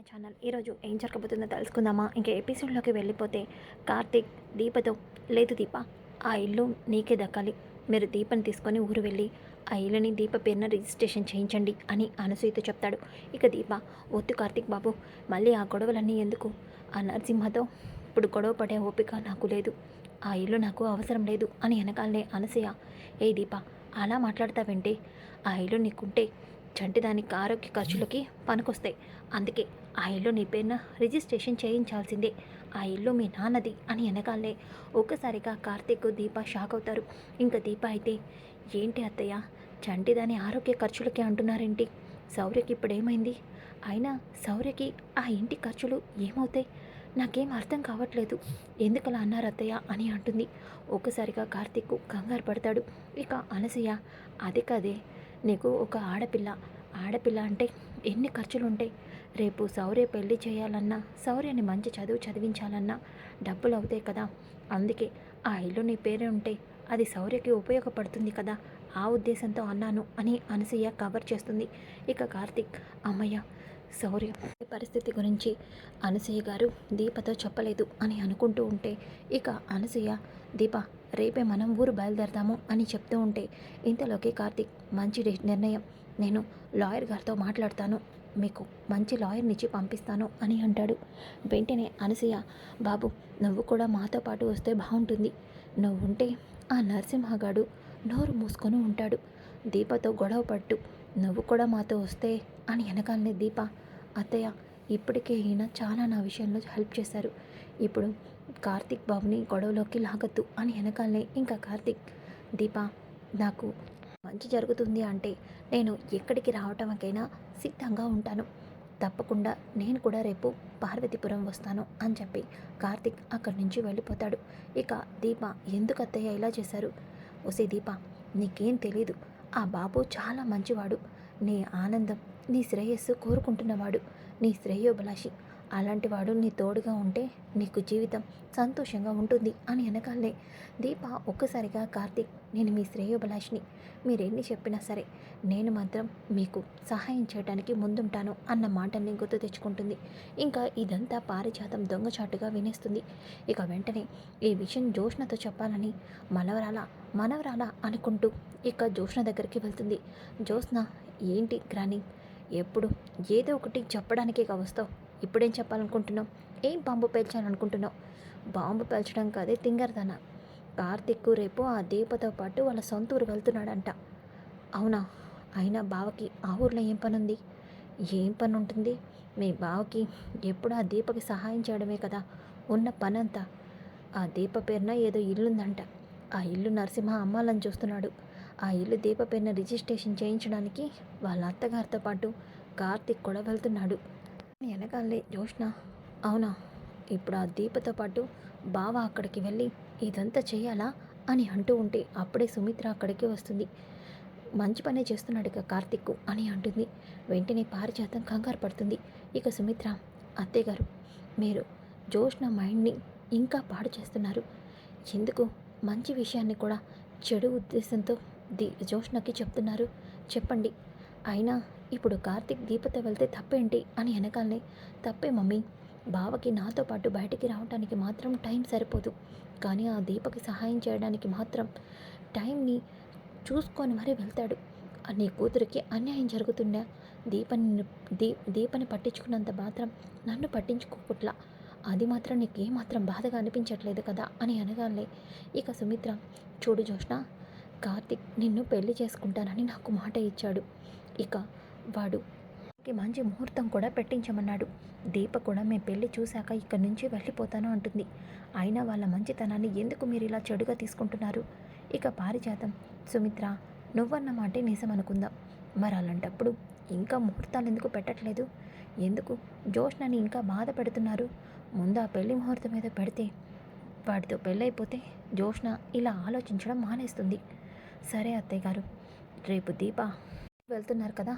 My channel. ఈరోజు ఏం జరగబోతుందో తెలుసుకుందామా? ఇంకా ఎపిసోడ్లోకి వెళ్ళిపోతే కార్తీక్ దీపతో లేదు దీప ఆ ఇల్లు నీకే దక్కాలి. మీరు దీపని తీసుకొని ఊరు వెళ్ళి ఆ ఇల్లుని దీప పేరున రిజిస్ట్రేషన్ చేయించండి అని అనసూయతో చెప్తాడు. ఇక దీప ఒత్తు కార్తీక్ బాబు మళ్ళీ ఆ గొడవలన్నీ ఎందుకు? ఆ నరసింహతో ఇప్పుడు గొడవ పడే ఓపిక నాకు లేదు. ఆ ఇల్లు నాకు అవసరం లేదు అని వెనకాలనే అనసూయ ఏ దీప అలా మాట్లాడతావంటే ఆ ఇల్లు నీకుంటే చంటిదానికి ఆరోగ్య ఖర్చులకి పనికొస్తాయి. అందుకే ఆ ఇల్లు నీ పేరున రిజిస్ట్రేషన్ చేయించాల్సిందే. ఆ ఇల్లు మీ నాన్నది అని అనగానే ఒక్కసారిగా కార్తీక్ దీప షాక్ అవుతారు. ఇంకా దీప అయితే ఏంటి అత్తయ్య? చంటి దాని ఆరోగ్య ఖర్చులకి అంటున్నారేంటి? శౌర్యకి ఇప్పుడేమైంది అయినా శౌర్యకి ఆ ఇంటి ఖర్చులు ఏమవుతాయి? నాకేం అర్థం కావట్లేదు. ఎందుకలా అన్నారు అత్తయ్య? అని అంటుంది. ఒక్కసారిగా కార్తీక్ కంగారు పడతాడు. ఇక అనసయ్య అది కదే. నీకు ఒక ఆడపిల్ల. ఆడపిల్ల అంటే ఎన్ని ఖర్చులు ఉంటాయి రేపు సౌర్య పెళ్ళి చేయాలన్నా సౌర్యని మంచి చదువు చదివించాలన్నా డబ్బులు అవుతాయి కదా? అందుకే ఆ ఇల్లు నీ పేరే ఉంటే అది సౌర్యకి ఉపయోగపడుతుంది కదా? ఆ ఉద్దేశంతో అన్నాను అని అనసూయ కవర్ చేస్తుంది. ఇక కార్తిక్ అమ్మయ్య శౌర్య పరిస్థితి గురించి అనసూయ గారు దీపతో చెప్పలేదు అని అనుకుంటూ ఉంటే ఇక అనసూయ దీప రేపే మనం ఊరు బయలుదేరదాము అని చెప్తూ ఉంటే ఇంతలోకి కార్తీక్ మంచి నిర్ణయం. నేను లాయర్ గారితో మాట్లాడతాను. మీకు మంచి లాయర్ని ఇచ్చి పంపిస్తాను అని అంటాడు. వెంటనే అనసూయ బాబు నువ్వు కూడా మాతో పాటు వస్తే బాగుంటుంది. నువ్వు ఉంటే ఆ నరసింహగాడు నోరు మూసుకొని ఉంటాడు. దీపతో గొడవ పట్టు. నువ్వు కూడా మాతో వస్తే అని వెనకాలనే దీప అత్తయ్య ఇప్పటికే ఈయన చాలా నా విషయంలో హెల్ప్ చేశారు. ఇప్పుడు కార్తిక్ బాబుని గొడవలోకి లాగద్దు అని వెనకాలనే ఇంకా కార్తీక్ దీప నాకు మంచి జరుగుతుంది అంటే నేను ఎక్కడికి రావటంకైనా సిద్ధంగా ఉంటాను. తప్పకుండా నేను కూడా రేపు పార్వతీపురం వస్తాను అని చెప్పి కార్తిక్ అక్కడి నుంచి వెళ్ళిపోతాడు. ఇక దీప ఎందుకు అత్తయ్య ఇలా చేశారు? ఒసే దీప నీకేం తెలీదు. ఆ బాబు చాలా మంచివాడు. నీ ఆనందం నీ శ్రేయస్సు కోరుకుంటున్నవాడు. నీ శ్రేయోభిలాషి. అలాంటి వాడు నీ తోడుగా ఉంటే నీకు జీవితం సంతోషంగా ఉంటుంది అని వెనకాలే దీప ఒక్కసారిగా కార్తీక్ నేను మీ శ్రేయోభిలాషిని. మీరెన్ని చెప్పినా సరే నేను మాత్రం మీకు సహాయం చేయడానికి ముందుంటాను అన్న మాటని గుర్తు తెచ్చుకుంటుంది. ఇంకా ఇదంతా పారిజాతం దొంగచాటుగా వినేస్తుంది. ఇక వెంటనే ఈ విషయం జోష్ణతో చెప్పాలని మనవరాల మనవరాల అనుకుంటూ ఇక జోష్ణ దగ్గరికి వెళ్తుంది. జోష్ణ ఏంటి గ్రాని? ఎప్పుడు? ఏదో ఒకటి చెప్పడానికే వస్తావు? ఇప్పుడేం చెప్పాలనుకుంటున్నావు? ఏం బాంబు పేల్చాలనుకుంటున్నావు? బాంబు పేల్చడం కాదే తింగరదన. కార్తిక్ రేపు ఆ దీపతో పాటు వాళ్ళ సొంత ఊరు వెళ్తున్నాడంట. అవునా? అయినా బావకి ఆ ఊర్లో ఏం పని ఉంది ఏం పని ఉంటుంది మీ బావకి ఎప్పుడు ఆ దీపకి సహాయం చేయడమే కదా ఉన్న పనంతా. ఆ దీప పేరున ఏదో ఇల్లుందంట. ఆ ఇల్లు నరసింహ అమ్మాలని చూస్తున్నాడు. ఆ ఇల్లు దీప పేరున రిజిస్ట్రేషన్ చేయించడానికి వాళ్ళ అత్తగారితో పాటు కార్తిక్ కూడా వెళ్తున్నాడు. వెనకాలే జోష్ణ అవునా? ఇప్పుడు ఆ దీపతో పాటు బావ అక్కడికి వెళ్ళి ఇదంతా చేయాలా అని అంటూ ఉంటే అప్పుడే సుమిత్ర అక్కడికి వస్తుంది. మంచి పనే చేస్తున్నాడు ఇక కార్తిక్ అని అంటుంది. వెంటనే పారిజాతం కంగారు పడుతుంది. ఇక సుమిత్ర అత్తయ్య గారు మీరు జోష్ణ మైండ్ని ఇంకా పాడు చేస్తున్నారు. ఎందుకు? మంచి విషయాన్ని కూడా చెడు ఉద్దేశంతో ది జోష్ణకి చెప్తున్నారు. చెప్పండి. అయినా ఇప్పుడు కార్తిక్ దీపతో వెళ్తే తప్పేంటి అని వెనకాలే తప్పే మమ్మీ. బావకి నాతో పాటు బయటికి రావడానికి మాత్రం టైం సరిపోదు. కానీ ఆ దీపకి సహాయం చేయడానికి మాత్రం టైంని చూసుకొని మరీ వెళ్తాడు. నీ కూతురికి అన్యాయం జరుగుతుందా? దీపని దీ దీపని పట్టించుకున్నంత మాత్రం నన్ను పట్టించుకోకుట్లా. అది మాత్రం నీకు ఏమాత్రం బాధగా అనిపించట్లేదు కదా అని అనగానే ఇక సుమిత్ర చూడు జోష్ణ కార్తిక్ నిన్ను పెళ్ళి చేసుకుంటానని నాకు మాట ఇచ్చాడు. ఇక వాడు. మంచి ముహూర్తం కూడా పెట్టించమన్నాడు. దీప కూడా మేము పెళ్ళి చూశాక ఇక్కడి నుంచి వెళ్ళిపోతాను అంటుంది. అయినా వాళ్ళ మంచితనాన్ని ఎందుకు మీరు ఇలా చెడుగా తీసుకుంటున్నారు? ఇక పారిజాతం. సుమిత్ర నువ్వన్న మాటే నిజం అనుకుందాం. మరి అలాంటప్పుడు ఇంకా ముహూర్తాలు ఎందుకు పెట్టట్లేదు? ఎందుకు? జోష్నని ఇంకా బాధ పెడుతున్నారు. ముందు ఆ పెళ్ళి ముహూర్తం మీద పెడితే వాడితో పెళ్ళైపోతే జోష్న ఇలా ఆలోచించడం మానేస్తుంది. సరే అత్తయ్య గారు రేపు దీప వెళ్తున్నారు కదా?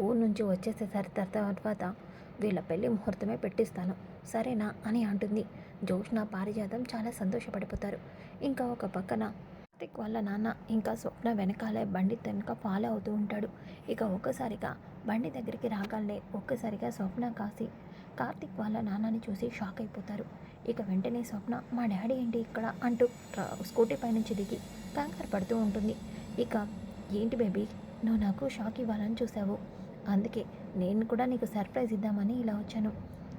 ఊరు నుంచి వచ్చేసేసరి తర్వాత వీళ్ళ పెళ్ళి ముహూర్తమే పెట్టిస్తాను. సరేనా? అని అంటుంది. జోష్న పారిజాతం చాలా సంతోషపడిపోతారు. ఇంకా ఒక పక్కన కార్తిక్ వాళ్ళ నాన్న ఇంకా స్వప్న వెనకాలే బండి వెనుక ఫాలో అవుతూ ఉంటాడు. ఇక ఒక్కసారిగా బండి దగ్గరికి రాగానే ఒక్కసారిగా స్వప్న కాసి కార్తిక్ వాళ్ళ నాన్నని చూసి షాక్ అయిపోతారు. ఇక వెంటనే స్వప్న మా డాడీ ఏంటి ఇక్కడ? అంటూ స్కూటీ పైనుంచి దిగి కంగారు పడుతూ ఉంటుంది. ఇక ఏంటి బేబీ? నువ్వు నాకు షాక్ ఇవ్వాలని చూసావు. అందుకే నేను కూడా నీకు సర్ప్రైజ్ ఇద్దామని ఇలా వచ్చాను.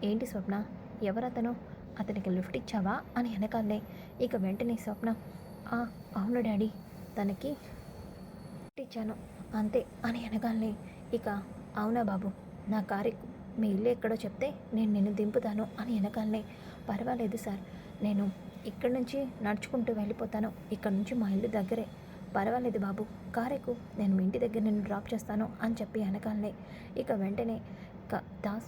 ఏంటి స్వప్న? ఎవరతను? అతనికి లిఫ్ట్ ఇచ్చావా? అని వెనకాలే. ఇక వెంటనే స్వప్న "ఆ, అవును డాడీ తనకి లిఫ్ట్ ఇచ్చాను. అంతే అని వెనకాలే. ఇక అవునా బాబు నా కారు మీ ఇల్లు ఎక్కడో చెప్తే నేను నిన్ను దింపుతాను అని వెనకాలనే పర్వాలేదు సార్ నేను ఇక్కడి నుంచి నడుచుకుంటూ వెళ్ళిపోతాను. ఇక్కడ నుంచి మా ఇల్లు దగ్గరే. పర్వాలేదు బాబు కారెక్కు నేను మీ ఇంటి దగ్గర నిన్ను డ్రాప్ చేస్తాను అని చెప్పి వెనకాలనే ఇక వెంటనే దాసి దాస్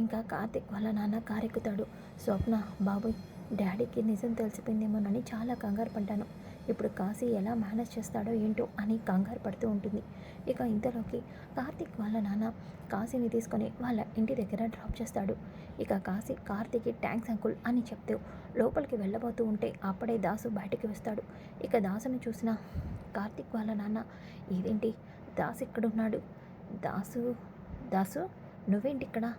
ఇంకా కార్తిక్ వాళ్ళ నాన్న కారెక్కుతాడు. స్వప్న బాబోయ్ డాడీకి నిజం తెలిసిపోయిందేమోనని చాలా కంగారు పడ్డాను. ఇప్పుడు కాశీ ఎలా మేనేజ్ చేస్తాడో ఏంటో అని కంగారు పడుతూ ఉంటుంది. ఇక ఇంతలోకి కార్తిక్ వాళ్ళ నాన్న కాశీని తీసుకొని వాళ్ళ ఇంటి దగ్గర డ్రాప్ చేస్తాడు. ఇక కాశీ కార్తిక్కి ట్యాంక్స్ అంకుల్ అని చెప్తూ లోపలికి వెళ్ళబోతూ ఉంటే అప్పుడే దాసు బయటికి వస్తాడు. ఇక దాసుని చూసిన కార్తిక్ వాళ్ళ నాన్న ఇదేంటి? దాసు ఇక్కడున్నాడు. దాసు దాసు నువ్వేంటి ఇక్కడ?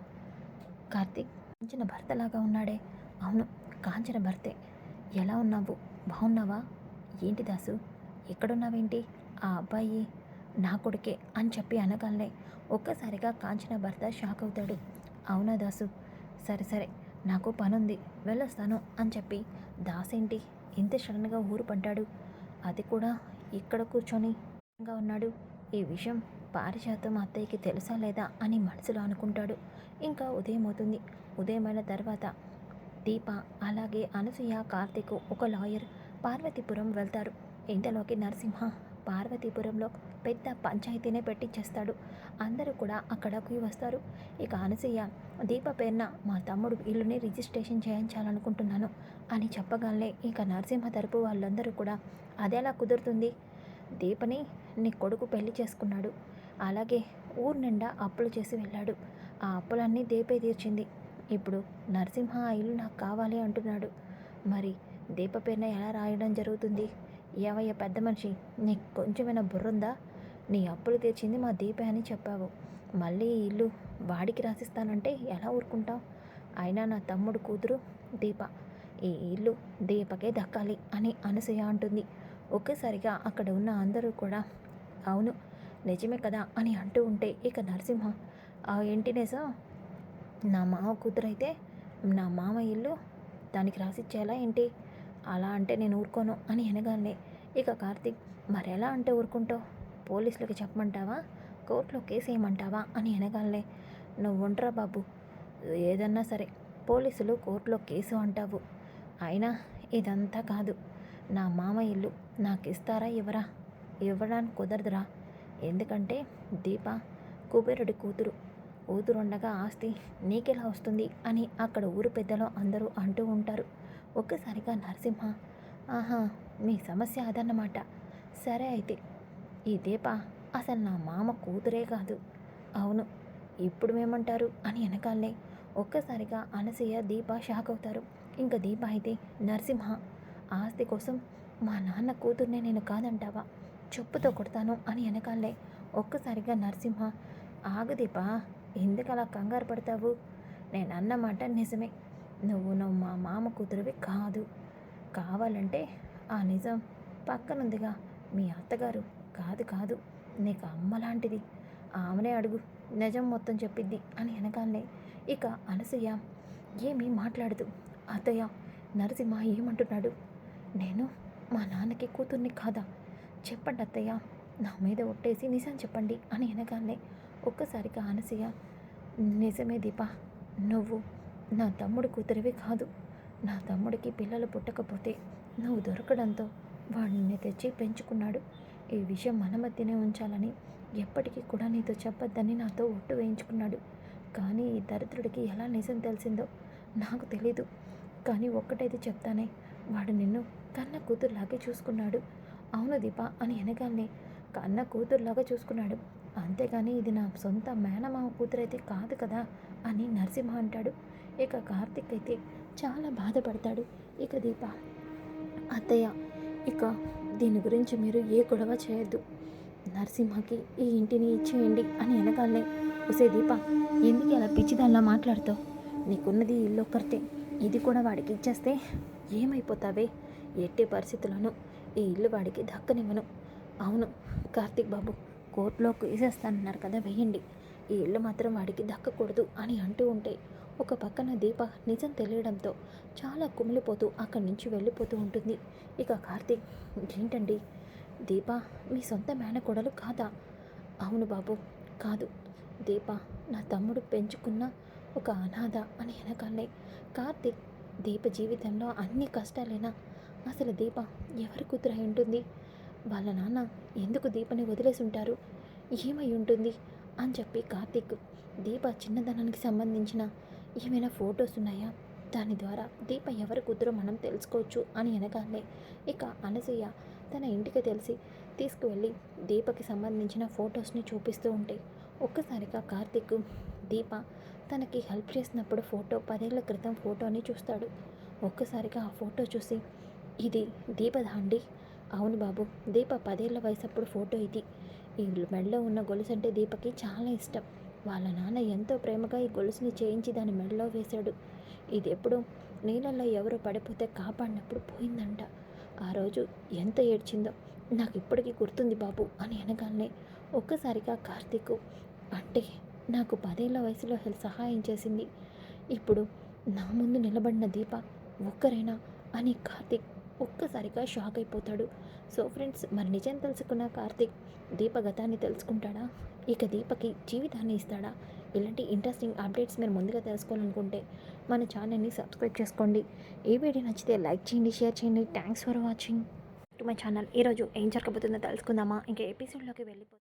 కార్తీక్ కాంచన భర్తలాగా ఉన్నాడే. అవును కాంచన భర్తే. ఎలా ఉన్నావు? బాగున్నావా? ఏంటి దాసు? ఎక్కడున్నావేంటి? ఆ అబ్బాయి నా కొడుకే అని చెప్పి అనగానే ఒక్కసారిగా కాంచన భర్త షాక్ అవుతాడు. అవునా దాసు? సరే సరే నాకు పనుంది. వెళ్ళొస్తాను అని చెప్పి దాసేంటి ఇంత సడన్గా ఊరు పడ్డాడు. అది కూడా ఇక్కడ కూర్చొని ఉన్నాడు. ఈ విషయం పారిజాతం అత్తయ్యకి తెలుసా లేదా అని మనసులో అనుకుంటాడు. ఇంకా ఉదయం అవుతుంది. ఉదయమైన తర్వాత దీప అలాగే అనసూయ కార్తీక్ ఒక లాయర్ పార్వతీపురం వెళ్తారు. ఇంతలోకి నరసింహ పార్వతీపురంలో పెద్ద పంచాయతీనే పెట్టించేస్తాడు అందరూ కూడా అక్కడకి వస్తారు. ఇక అనసయ్య దీప పేరున మా తమ్ముడు ఇల్లుని రిజిస్ట్రేషన్ చేయించాలనుకుంటున్నాను అని చెప్పగానే ఇక నరసింహ తరపు వాళ్ళందరూ కూడా అదేలా కుదురుతుంది? దీపని నీ కొడుకు పెళ్ళి చేసుకున్నాడు. అలాగే ఊరు నిండా అప్పులు చేసి వెళ్ళాడు. ఆ అప్పులన్నీ దీపే తీర్చింది. ఇప్పుడు నరసింహ ఆ ఇల్లు నాకు కావాలి అంటున్నాడు. మరి దీప పేరున ఎలా రాయడం జరుగుతుంది? ఏవయ్య పెద్ద మనిషి నీకు కొంచెమైనా బుర్రుందా? నీ అప్పులు తీర్చింది మా దీపే అని చెప్పావు. మళ్ళీ ఇల్లు వాడికి రాసిస్తానంటే ఎలా ఊరుకుంటావు? అయినా నా తమ్ముడు కూతురు దీప. ఈ ఇల్లు దీపకే దక్కాలి అని అనసూయ అంటుంది. ఒక్కసారిగా అక్కడ ఉన్న అందరూ కూడా అవును నిజమే కదా అని అంటూ ఉంటే ఇక నరసింహ ఆ ఇంటి నేసా? నా మామ కూతురు అయితే నా మామ ఇల్లు దానికి రాసిచ్చేలా ఏంటి? అలా అంటే నేను ఊరుకోను అని అనగానే ఇక కార్తీక్ మరెలా అంటే ఊరుకుంటావు? పోలీసులకి చెప్పమంటావా? కోర్టులో కేసు వేయమంటావా అని అనగానే నువ్వు ఉండరా బాబు. ఏదన్నా సరే పోలీసులు కోర్టులో కేసు అంటావు. అయినా ఇదంతా కాదు. నా మామ ఇల్లు నాకు ఇస్తారా ఇవ్వరా? ఇవ్వడానికి కుదరదురా. ఎందుకంటే దీప కుబేరుడి కూతురు. ఊతురుండగా ఆస్తి నీకెలా వస్తుంది? అని అక్కడ ఊరు పెద్దలు అందరూ అంటూ ఉంటారు. ఒక్కసారిగా నరసింహ ఆహా మీ సమస్య అదన్నమాట. సరే అయితే ఈ దీప అసలు నా మామ కూతురే కాదు. అవును ఇప్పుడు మేమంటారు అని వెనకాలే ఒక్కసారిగా అనసూయ దీప షాక్ అవుతారు. ఇంకా దీప అయితే నరసింహ ఆస్తి కోసం మా నాన్న కూతుర్నే నేను కాదంటావా? చెప్పుతో కొడతాను అని వెనకాలే ఒక్కసారిగా నరసింహ ఆగు దీప ఎందుకు అలా కంగారు పడతావు? నేను అన్నమాట నిజమే నువ్వు నువ్వు మా మామ కూతురువి కాదు. కావాలంటే ఆ నిజం పక్కనుందిగా మీ అత్తగారు. కాదు కాదు. నీకు అమ్మ లాంటిది. ఆమెనే అడుగు. నిజం మొత్తం చెప్పిద్ది అని వెనకాలనే ఇక అనసూయ ఏమీ మాట్లాడదు. అత్తయ్య నరసింహ ఏమంటున్నాడు? నేను మా నాన్నకి కూతుర్ని కాదా? చెప్పండి అత్తయ్య. నా మీద ఒట్టేసి నిజం చెప్పండి అని వెనకాలనే ఒక్కసారిగా అనసూయ నిజమే దీప నువ్వు నా తమ్ముడు కూతురివి కాదు. నా తమ్ముడికి పిల్లలు పుట్టకపోతే నువ్వు దొరకడంతో వాడిని తెచ్చి పెంచుకున్నాడు. ఈ విషయం మన మధ్యనే ఉంచాలని ఎప్పటికీ కూడా నీతో చెప్పొద్దని నాతో ఒట్టు వేయించుకున్నాడు. కానీ ఈ దరిద్రుడికి ఎలా నిజం తెలిసిందో నాకు తెలీదు. కానీ ఒక్కటైతే చెప్తానే వాడు నిన్ను కన్న కూతురులాగే చూసుకున్నాడు. అవును దీప అని అనగానే కన్న కూతురులాగా చూసుకున్నాడు. అంతేగాని ఇది నా సొంత మేనమామ కూతురైతే కాదు కదా అని నరసింహ అంటాడు. ఇక కార్తిక్ అయితే చాలా బాధపడతాడు. ఇక దీప అత్తయ్య ఇక దీని గురించి మీరు ఏ గొడవ చేయొద్దు. నరసింహకి ఈ ఇంటిని ఇచ్చేయండి అని వెనకాలనే ఒసే దీప ఎందుకు అలా పిచ్చిదానిలా మాట్లాడుతావు? నీకున్నది ఇల్లు ఒక్కరితే. ఇది కూడా వాడికి ఇచ్చేస్తే ఏమైపోతావే? ఎట్టి పరిస్థితుల్లోనూ ఈ ఇల్లు వాడికి దక్కనివ్వను. అవును కార్తీక్ బాబు కోర్టులో వేసేస్తానన్నారు కదా వేయండి. ఈ ఇల్లు మాత్రం వాడికి దక్కకూడదు అని అంటూ ఉంటే ఒక పక్కన దీప నిజం తెలియడంతో చాలా కుమిలిపోతూ అక్కడి నుంచి వెళ్ళిపోతూ ఉంటుంది. ఇక కార్తీక్ ఏంటండి? దీప మీ సొంత మేనకోడలు కాదా? అవును బాబు కాదు. దీప నా తమ్ముడు పెంచుకున్న ఒక అనాథ అని వెనకాలే కార్తీక్ దీప జీవితంలో అన్ని కష్టాలైనా అసలు దీప ఎవరి కూతురు అయి ఉంటుంది? వాళ్ళ నాన్న ఎందుకు దీపని వదిలేసి ఉంటారు? ఏమై ఉంటుంది? అని చెప్పి కార్తీక్ దీప చిన్నదనానికి సంబంధించిన ఏమైనా ఫొటోస్ ఉన్నాయా? దాని ద్వారా దీప ఎవరి కూతురో మనం తెలుసుకోవచ్చు అని అనగానే ఇక అనసూయ తన ఇంటికి తెలిసి తీసుకువెళ్ళి దీపకి సంబంధించిన ఫొటోస్ని చూపిస్తూ ఉంటే ఒక్కసారిగా కార్తీక్ దీప తనకి హెల్ప్ చేసినప్పుడు ఫోటో పదేళ్ళ క్రితం ఫోటోని చూస్తాడు. ఒక్కసారిగా ఆ ఫోటో చూసి ఇది దీపదాండి అవును బాబు దీప పదేళ్ళ వయసప్పుడు ఫోటో ఇది. ఈ మెడలో ఉన్న గొలుసు అంటే దీపకి చాలా ఇష్టం. వాళ్ళ నాన్న ఎంతో ప్రేమగా ఈ గొలుసుని చేయించి దాని మెడలో వేశాడు. ఇది ఎప్పుడు నీళ్ళల్లో ఎవరో పడిపోతే కాపాడినప్పుడు పోయిందంట. ఆ రోజు ఎంత ఏడ్చిందో నాకు ఇప్పటికీ గుర్తుంది బాబు అని అనగానే ఒక్కసారిగా కార్తీక్ అంటే నాకు పదేళ్ళ వయసులో హెల్ సహాయం చేసింది. ఇప్పుడు నా ముందు నిలబడిన దీప ఒక్కరేనా అని కార్తీక్ ఒక్కసారిగా షాక్ అయిపోతాడు. సో ఫ్రెండ్స్ మరి నిజం తెలుసుకున్న కార్తీక్ దీప గతాన్ని తెలుసుకుంటాడా? ఇక దీపకి జీవితాన్ని ఇస్తాడా? ఇలాంటి ఇంట్రెస్టింగ్ అప్డేట్స్ మీరు ముందుగా తెలుసుకోవాలనుకుంటే మన ఛానల్ని సబ్స్క్రైబ్ చేసుకోండి. ఈ వీడియో నచ్చితే లైక్ చేయండి షేర్ చేయండి. Thanks for watching to my channel ఈరోజు ఏం జరగబోతుందో తెలుసుకుందామా? ఇంకా ఎపిసోడ్లోకి వెళ్ళిపో